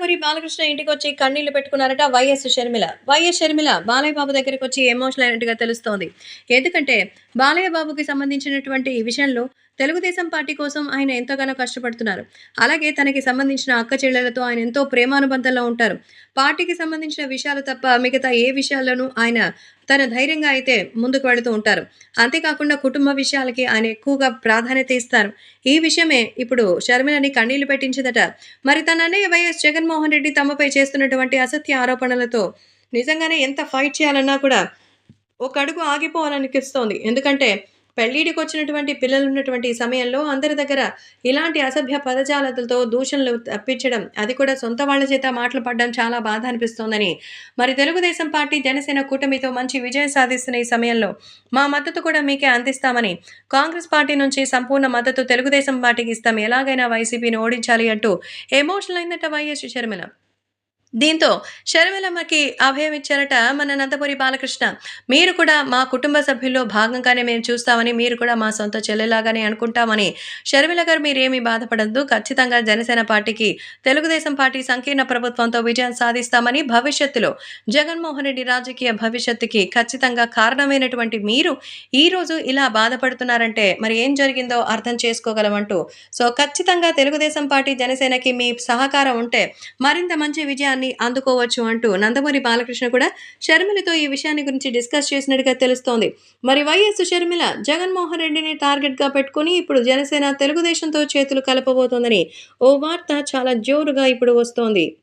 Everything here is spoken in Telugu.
నందమూరి బాలకృష్ణ ఇంటికి వచ్చి కన్నీళ్ళు పెట్టుకున్నారట Y S Sharmila. Y S Sharmila Balayya Babu దగ్గరికి వచ్చి ఎమోషనల్ అయినట్టుగా తెలుస్తోంది. ఎందుకంటే బాలయ్య బాబుకి సంబంధించినటువంటి విషయంలో తెలుగుదేశం పార్టీ కోసం ఆయన ఎంతగానో కష్టపడుతున్నారు. అలాగే తనకి సంబంధించిన అక్క చెల్లెలతో ఆయన ఎంతో ప్రేమానుబంధంలో ఉంటారు. పార్టీకి సంబంధించిన విషయాలు తప్ప మిగతా ఏ విషయాల్లోనూ ఆయన తన ధైర్యంగా అయితే ముందుకు వెళుతూ ఉంటారు. అంతేకాకుండా కుటుంబ విషయాలకి ఆయన ఎక్కువగా ప్రాధాన్యత ఇస్తారు. ఈ విషయమే ఇప్పుడు షర్మిలని కన్నీళ్ళు పెట్టించిందట. మరి తన అన్నయ్య వైఎస్ జగన్మోహన్ రెడ్డి తమపై చేస్తున్నటువంటి అసత్య ఆరోపణలతో నిజంగానే ఎంత ఫైట్ చేయాలన్నా కూడా ఒక అడుగు ఆగిపోవాలనిపిస్తోంది. ఎందుకంటే పెళ్ళిడికి వచ్చినటువంటి పిల్లలు ఉన్నటువంటి సమయంలో అందరి దగ్గర ఇలాంటి అసభ్య పదజాలతలతో దూషణలు తప్పించడం అది కూడా సొంత వాళ్ళ చేత మాటలు పడడం చాలా బాధ అనిపిస్తోందని. మరి తెలుగుదేశం పార్టీ జనసేన కూటమితో మంచి విజయం సాధిస్తున్న ఈ సమయంలో మా మద్దతు కూడా మీకే అందిస్తామని కాంగ్రెస్ పార్టీ నుంచి సంపూర్ణ మద్దతు తెలుగుదేశం పార్టీకి ఇస్తాం. ఎలాగైనా వైసీపీని ఓడించాలి అంటూ ఎమోషనల్ అయిందట వైఎస్ షర్మిల దీంతో షర్మిలమ్మకి అభయం ఇచ్చారట మన నందపురి బాలకృష్ణ. మీరు కూడా మా కుటుంబ సభ్యుల్లో భాగంగానే మేము చూస్తామని మీరు కూడా మా సొంత చెల్లెలాగానే అనుకుంటామని షర్మిల గారు మీరేమీ బాధపడద్దు. ఖచ్చితంగా జనసేన పార్టీకి తెలుగుదేశం పార్టీ సంకీర్ణ ప్రభుత్వంతో విజయం సాధిస్తామని భవిష్యత్తులో జగన్మోహన్ రెడ్డి రాజకీయ భవిష్యత్తుకి ఖచ్చితంగా కారణమైనటువంటి మీరు ఈ రోజు ఇలా బాధపడుతున్నారంటే మరి ఏం జరిగిందో అర్థం చేసుకోగలమంటూ. సో ఖచ్చితంగా తెలుగుదేశం పార్టీ జనసేనకి మీ సహకారం ఉంటే మరింత మంచి విజయాన్ని అందుకోవచ్చు అంటూ నందమూరి బాలకృష్ణ కూడా షర్మిలతో ఈ విషయాన్ని గురించి డిస్కస్ చేసినట్టుగా తెలుస్తోంది. మరి వైఎస్ షర్మిల జగన్మోహన్ రెడ్డిని టార్గెట్గా పెట్టుకుని ఇప్పుడు జనసేన తెలుగుదేశంతో చేతులు కలపబోతోందని ఓ వార్త చాలా జోరుగా ఇప్పుడు వస్తోంది.